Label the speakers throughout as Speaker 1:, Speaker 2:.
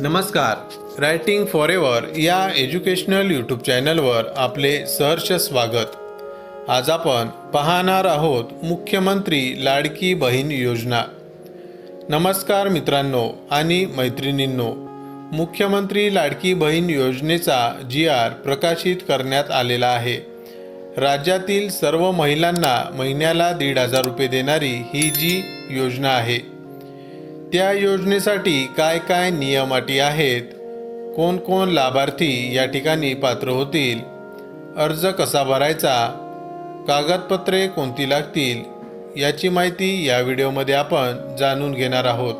Speaker 1: नमस्कार. Writing for ever या educational YouTube चॅनलवर आपले सहर्ष स्वागत. आज आपण पाहणार आहोत मुख्यमंत्री लाडकी बहीण योजना. नमस्कार मित्रांनो आणि मैत्रिणींनो. मुख्यमंत्री लाडकी बहीण योजनेचा जी आर प्रकाशित करण्यात आलेला आहे. राज्यातील सर्व महिलांना महिन्याला दीड हजार रुपये देणारी ही जी योजना आहे त्या योजनेसाठी काय काय नियम अटी आहेत? कोण कोण लाभार्थी या ठिकाणी पात्र होतील? अर्ज कसा भरायचा? कागदपत्रे कोणती लागतील? याची माहिती या व्हिडिओमध्ये आपण जाणून घेणार आहोत.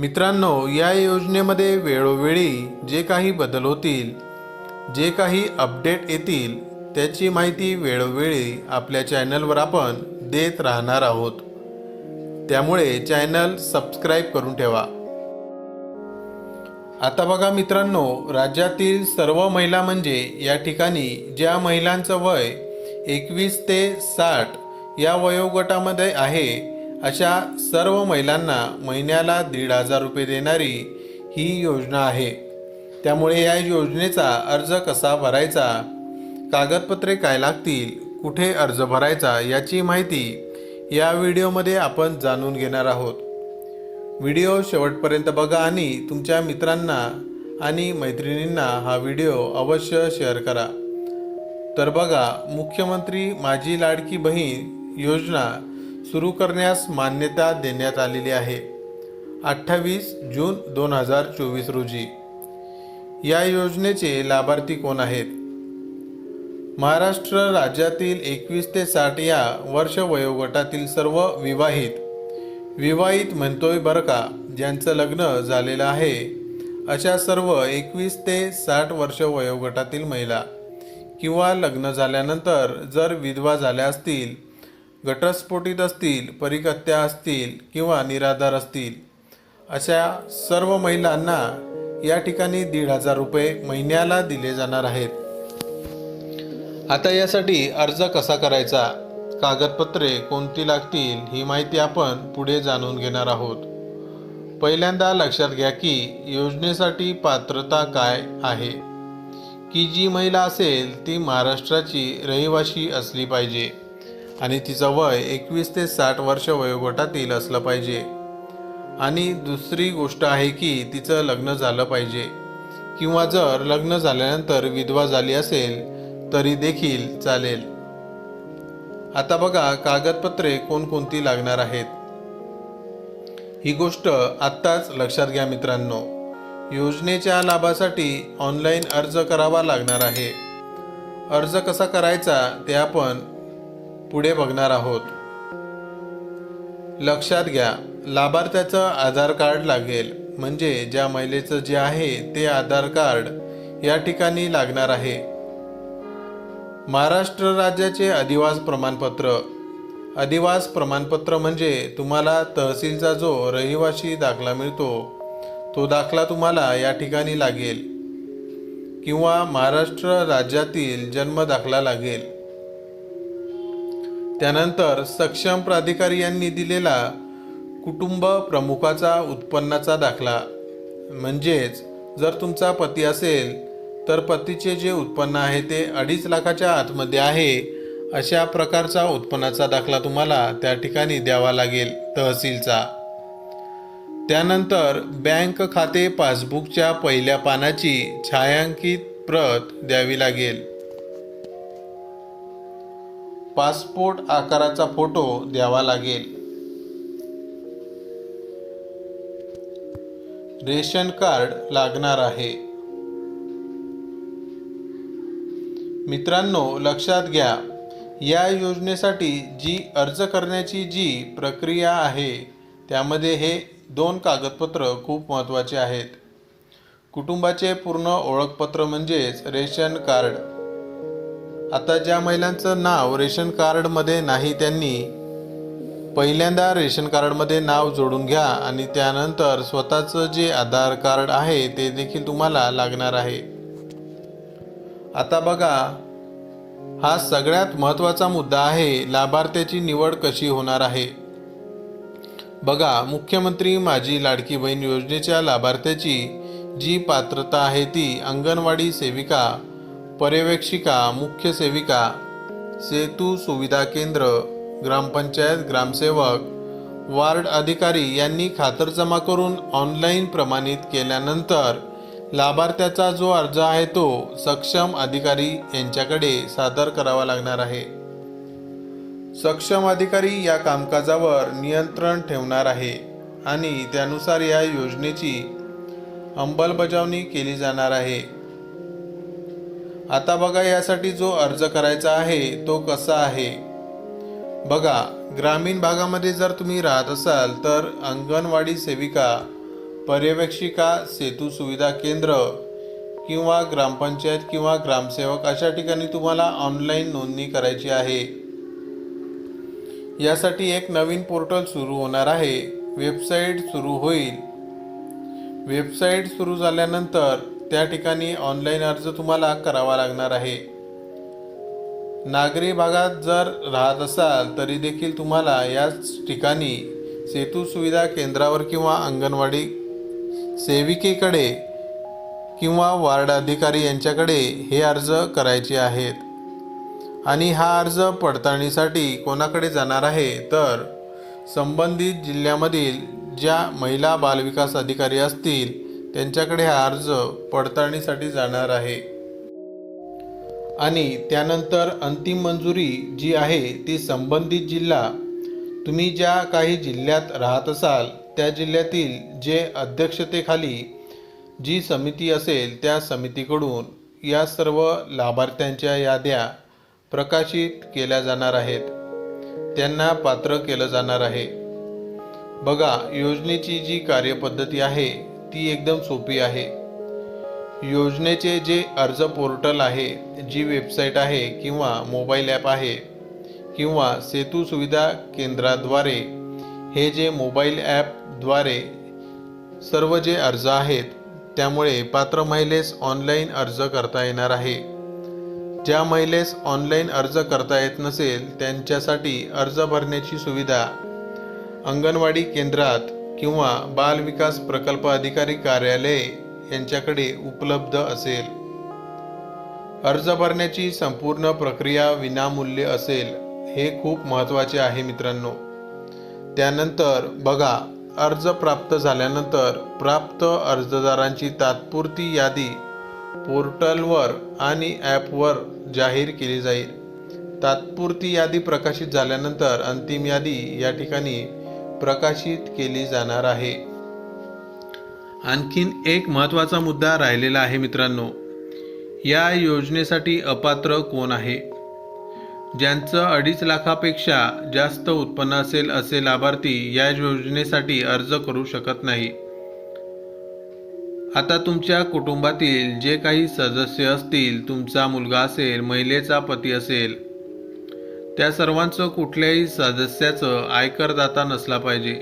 Speaker 1: मित्रांनो या योजनेमध्ये वेळोवेळी जे काही बदल होतील जे काही अपडेट येतील त्याची माहिती वेळोवेळी आपल्या चॅनलवर आपण देत राहणार आहोत. त्यामुळे चॅनल सबस्क्राईब करून ठेवा. आता बघा मित्रांनो राज्यातील सर्व महिला म्हणजे या ठिकाणी ज्या महिलांचं वय एकवीस ते साठ या वयोगटामध्ये आहे अशा सर्व महिलांना महिन्याला दीड हजार रुपये देणारी ही योजना आहे. त्यामुळे या योजनेचा अर्ज कसा भरायचा कागदपत्रे काय लागतील कुठे अर्ज भरायचा याची माहिती या व्हिडिओमध्ये आपण जाणून घेणार आहोत. व्हिडिओ शेवटपर्यंत बघा आणि तुमच्या मित्रांना आणि मैत्रिणींना हा व्हिडिओ अवश्य शेअर करा. तर बघा मुख्यमंत्री माझी लाडकी बहीण योजना सुरू करण्यास मान्यता देण्यात आलेली आहे. अठ्ठावीस जून दोन हजार चोवीस रोजी. या योजनेचे लाभार्थी कोण आहेत? महाराष्ट्र राज्यातील एकवीस ते साठ या वर्ष वयोगटातील सर्व विवाहित विवाहित म्हणतोय बरं का ज्यांचं लग्न झालेलं आहे. अशा सर्व एकवीस ते साठ वर्ष वयोगटातील महिला किंवा लग्न झाल्यानंतर जर विधवा झाल्या असतील घटस्फोटित असतील परिकत्या असतील किंवा निराधार असतील अशा सर्व महिलांना या ठिकाणी दीड हजार रुपये महिन्याला दिले जाणार आहेत. आता यासाठी अर्ज कसा करायचा? कागदपत्रे कोणती लागतील? ही माहिती आपण पुढे जाणून घेणार आहोत. पहिल्यांदा लक्षात घ्या की योजनेसाठी पात्रता काय आहे? की जी महिला असेल ती महाराष्ट्राची रहिवाशी असली पाहिजे आणि तिचं वय एकवीस ते साठ वर्ष वयोगटातील असलं पाहिजे. आणि दुसरी गोष्ट आहे की तिचं लग्न झालं पाहिजे. किंवा जर लग्न झाल्यानंतर विधवा झाली असेल तरी देखील चालेल. आता बघा कागदपत्रे कोणकोणती लागणार आहेत. ही गोष्ट आत्ताच लक्षात घ्या मित्रांनो. योजनेच्या लाभासाठी ऑनलाईन अर्ज करावा लागणार आहे. अर्ज कसा करायचा ते आपण पुढे बघणार आहोत. लक्षात घ्या लाभार्थ्याचं आधार कार्ड लागेल म्हणजे ज्या महिलेचं जे आहे ते आधार कार्ड या ठिकाणी लागणार आहे. महाराष्ट्र राज्याचे अधिवास प्रमाणपत्र. अधिवास प्रमाणपत्र म्हणजे तुम्हाला तहसीलचा जो रहिवाशी दाखला मिळतो तो दाखला तुम्हाला या ठिकाणी लागेल. किंवा महाराष्ट्र राज्यातील जन्म दाखला लागेल. त्यानंतर सक्षम प्राधिकारी यांनी दिलेला कुटुंब प्रमुखाचा उत्पन्नाचा दाखला. म्हणजेच जर तुमचा पती असेल तर पतीचे जे उत्पन्न आहे ते अडीच लाखाच्या आतमध्ये आहे. अशा प्रकारचा उत्पन्नाचा दाखला तुम्हाला त्या ठिकाणी द्यावा लागेल तहसीलचा. त्यानंतर बँक खाते पासबुकच्या पहिल्या पानाची छायांकित प्रत द्यावी लागेल. पासपोर्ट आकाराचा फोटो द्यावा लागेल. रेशन कार्ड लागणार आहे. मित्रांनो लक्षात घ्या या योजनेसाठी जी अर्ज करण्याची जी प्रक्रिया आहे त्यामध्ये हे दोन कागदपत्र खूप महत्त्वाचे आहेत. कुटुंबाचे पूर्ण ओळखपत्र म्हणजेच रेशन कार्ड. आता ज्या महिलांचं नाव रेशन कार्डमध्ये नाही त्यांनी पहिल्यांदा रेशन कार्डमध्ये नाव जोडून घ्या आणि त्यानंतर स्वतःचं जे आधार कार्ड आहे ते देखील तुम्हाला लागणार आहे. आता बघा हा सगळ्यात महत्त्वाचा मुद्दा आहे लाभार्थ्याची निवड कशी होणार आहे. बघा मुख्यमंत्री माझी लाडकी बहीण योजनेच्या लाभार्थ्याची जी पात्रता आहे ती अंगणवाडी सेविका पर्यवेक्षिका मुख्य सेविका सेतू सुविधा केंद्र ग्रामपंचायत ग्रामसेवक वार्ड अधिकारी यांनी खातरजमा करून ऑनलाईन प्रमाणित केल्यानंतर लाभार्थ्याचा जो अर्ज आहे तो सक्षम अधिकारी यांच्याकडे सादर करावा लागणार आहे. सक्षम अधिकारी या कामकाजावर नियंत्रण ठेवणार आहे आणि त्यानुसार या योजनेची अंमलबजावणी केली जाणार आहे. आता बघा यासाठी जो अर्ज करायचा आहे तो कसा आहे? बघा ग्रामीण भागामध्ये जर तुम्ही राहत असाल तर अंगणवाडी सेविका पर्यवेक्षिका सेतू सुविधा केंद्र किंवा ग्रामपंचायत किंवा ग्रामसेवक अशा ठिकाणी तुम्हाला ऑनलाईन नोंदणी करायची आहे. यासाठी एक नवीन पोर्टल सुरू होणार आहे. वेबसाईट सुरू होईल. वेबसाईट सुरू झाल्यानंतर त्या ठिकाणी ऑनलाईन अर्ज तुम्हाला करावा लागणार आहे. नागरी भागात जर राहत असाल तरी देखील तुम्हाला याच ठिकाणी सेतू सुविधा केंद्रावर किंवा अंगणवाडी सेविकेकडे किंवा वार्ड अधिकारी यांच्याकडे हे अर्ज करायचे आहेत. आणि हा अर्ज पडताळणीसाठी कोणाकडे जाणार आहे? तर संबंधित जिल्ह्यामधील ज्या महिला बालविकास अधिकारी असतील त्यांच्याकडे हा अर्ज पडताळणीसाठी जाणार आहे. आणि त्यानंतर अंतिम मंजुरी जी आहे ती संबंधित जिल्हा. तुम्ही ज्या काही जिल्ह्यात राहत असाल त्या जिल्ह्यातील जे अध्यक्षतेखाली जी समिती असेल त्या समितीकडून या सर्व लाभार्थ्यांच्या याद्या प्रकाशित केल्या जाणार आहेत. त्यांना पात्र केलं जाणार आहे. बघा योजनेची जी कार्यपद्धती आहे ती एकदम सोपी आहे. योजनेचे जे अर्ज पोर्टल आहे जी वेबसाईट आहे किंवा मोबाईल ॲप आहे किंवा सेतू सुविधा केंद्राद्वारे हे जे मोबाईल ॲप द्वारे सर्व जे अर्ज आहेत त्यामुळे पात्र महिलेस ऑनलाईन अर्ज करता येणार आहे. ज्या महिलेस ऑनलाईन अर्ज करता येत नसेल त्यांच्यासाठी अर्ज भरण्याची सुविधा अंगणवाडी केंद्रात किंवा बाल विकास प्रकल्प अधिकारी कार्यालय यांच्याकडे उपलब्ध असेल. अर्ज भरण्याची संपूर्ण प्रक्रिया विनामूल्य असेल हे खूप महत्त्वाचे आहे मित्रांनो. त्यानंतर बघा अर्ज प्राप्त झाल्यानंतर प्राप्त अर्जदारांची तात्पुरती यादी पोर्टलवर आणि ॲपवर जाहीर केली जाईल. तात्पुरती यादी प्रकाशित झाल्यानंतर अंतिम यादी या ठिकाणी प्रकाशित केली जाणार आहे. आणखीन एक महत्त्वाचा मुद्दा राहिलेला आहे मित्रांनो. या योजनेसाठी अपात्र कोण आहे? ज्यांचं अडीच लाखापेक्षा जास्त उत्पन्न असेल असे लाभार्थी या योजनेसाठी अर्ज करू शकत नाही. आता तुमच्या कुटुंबातील जे काही सदस्य असतील तुमचा मुलगा असेल महिलेचा पती असेल त्या सर्वांचं कुठल्याही सदस्याचं आयकरदाता नसला पाहिजे.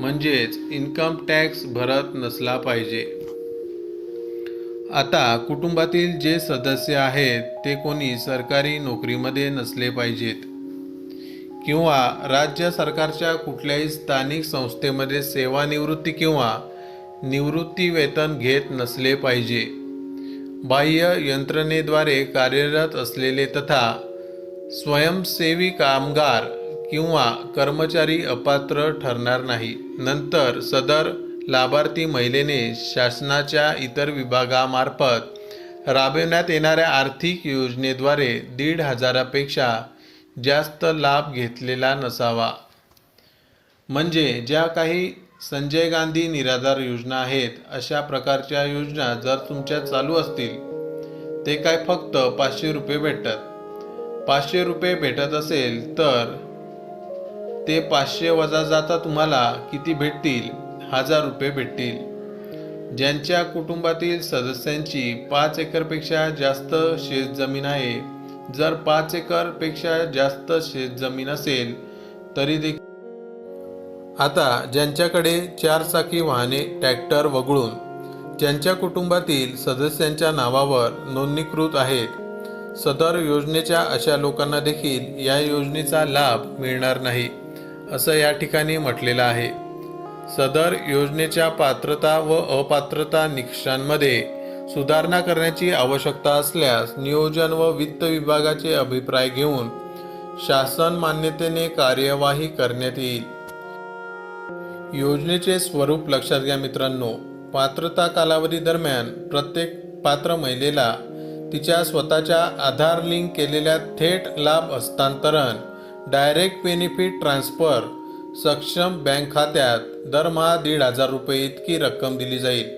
Speaker 1: म्हणजेच इन्कम टॅक्स भरत नसला पाहिजे. आता कुटुंबातील जे सदस्य आहेत ते कोणी सरकारी नोकरीमध्ये नसले पाहिजेत. किंवा राज्य सरकारच्या कुठल्याही स्थानिक संस्थेमध्ये सेवानिवृत्ती किंवा निवृत्ती वेतन घेत नसले पाहिजे. बाह्य यंत्रणेद्वारे कार्यरत असलेले तथा स्वयंसेवी कामगार किंवा कर्मचारी अपात्र ठरणार नाही. नंतर सदर लाभार्थी महिलेने शासनाच्या इतर विभागामार्फत राबविण्यात येणाऱ्या आर्थिक योजनेद्वारे दीड हजारापेक्षा जास्त लाभ घेतलेला नसावा. म्हणजे ज्या काही संजय गांधी निराधार योजना आहेत अशा प्रकारच्या योजना जर तुमच्या चालू असतील ते काय फक्त पाचशे रुपये भेटतात. पाचशे रुपये भेटत असेल तर ते पाचशे वजा जाता तुम्हाला किती भेटतील? हजार रुपये भेटतील. ज्यांच्या कुटुंबातील सदस्यांची पाच एकरपेक्षा जास्त शेतजमीन आहे. जर पाच एकरपेक्षा जास्त शेतजमीन असेल तरी देखील. आता ज्यांच्याकडे चारचाकी वाहने ट्रॅक्टर वगळून ज्यांच्या कुटुंबातील सदस्यांच्या नावावर नोंदणीकृत आहेत सदर योजनेच्या अशा लोकांना देखील या योजनेचा लाभ मिळणार नाही असं या ठिकाणी म्हटलेलं आहे. सदर योजनेच्या पात्रता व अपात्रता निकषांमध्ये सुधारणा करण्याची आवश्यकता असल्यास नियोजन व वित्त विभागाचे अभिप्राय घेऊन शासन मान्यतेने कार्यवाही करण्यात येईल. योजनेचे स्वरूप लक्षात घ्या मित्रांनो. पात्रता कालावधी दरम्यान प्रत्येक पात्र महिलेला तिच्या स्वतःच्या आधार लिंक केलेल्या थेट लाभ हस्तांतरण डायरेक्ट बेनिफिट ट्रान्सफर सक्षम बँक खात्यात दरमहा दीड हजार रुपये इतकी रक्कम दिली जाईल.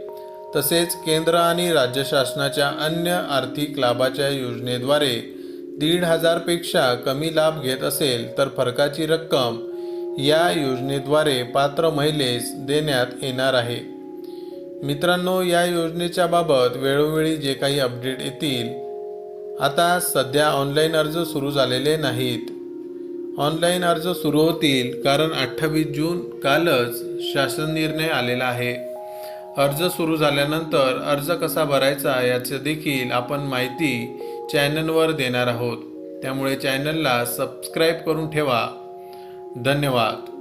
Speaker 1: तसेच केंद्र आणि राज्य शासनाच्या अन्य आर्थिक लाभाच्या योजनेद्वारे दीड हजारपेक्षा कमी लाभ घेत असेल तर फरकाची रक्कम या योजनेद्वारे पात्र महिलेस देण्यात येणार आहे. मित्रांनो या योजनेच्या बाबत वेळोवेळी जे काही अपडेट येतील आता सध्या ऑनलाईन अर्ज सुरू झालेले नाहीत. ऑनलाईन अर्ज सुरू होतील कारण अठ्ठावीस जून कालच शासन निर्णय आलेला आहे. अर्ज सुरू झाल्यानंतर अर्ज कसा भरायचा याचं देखील आपण माहिती चॅनलवर देणार आहोत. त्यामुळे चॅनलला सबस्क्राईब करून ठेवा. धन्यवाद.